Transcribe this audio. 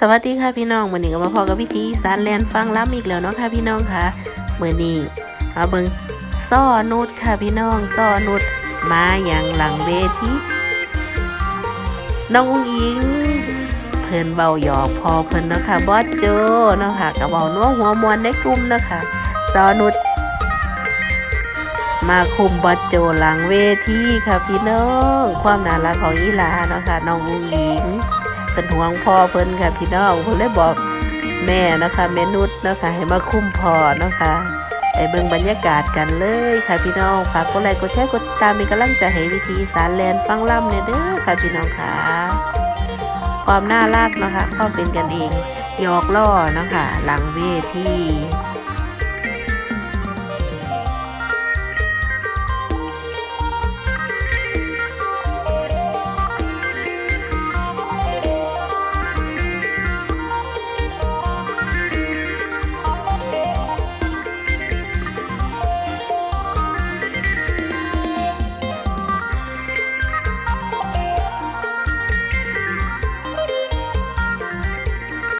สวัสดีค่ะพี่น้องวันนี้ก็มาพอกับวิธีสารแลนฟังล้ำอีกแล้วเนาะค่ะพี่น้องค่ะเมื่อนี้มาเบิงซ่อนุดค่ะพี่น้องซ่อนุดมาอย่างหลังเวทีน้องอุ้งอิงเพิ่นเบาหยอกพอเพิ่นเนาะค่ะบอสโจเนาะค่ะกับเบานัวหัวมวนในกลุ่มเนาะค่ะซ่อนุดมาคุมบอสโจหลังเวทีค่ะพี่น้อง ความน่ารักของอีลาเนาะค่ะน้องอุ้งอิง เป็นห่วงพ่อเพิ่นค่ะพี่น้องเพิ่นเลยบอกแม่นะคะแม่นุชนะคะให้มาคุ้มพ่อนะคะไปเบิ่งบรรยากาศกันเลยค่ะพี่น้องฝากกดไลค์กดแชร์กดติดตามเป็นกำลังใจให้วิธีสารแลนฟังล่ำเนี่ยเด้อค่ะพี่น้องค่ะ ความน่ารักนะคะความเป็นกันเองหยอกล้อนะคะหลังเวที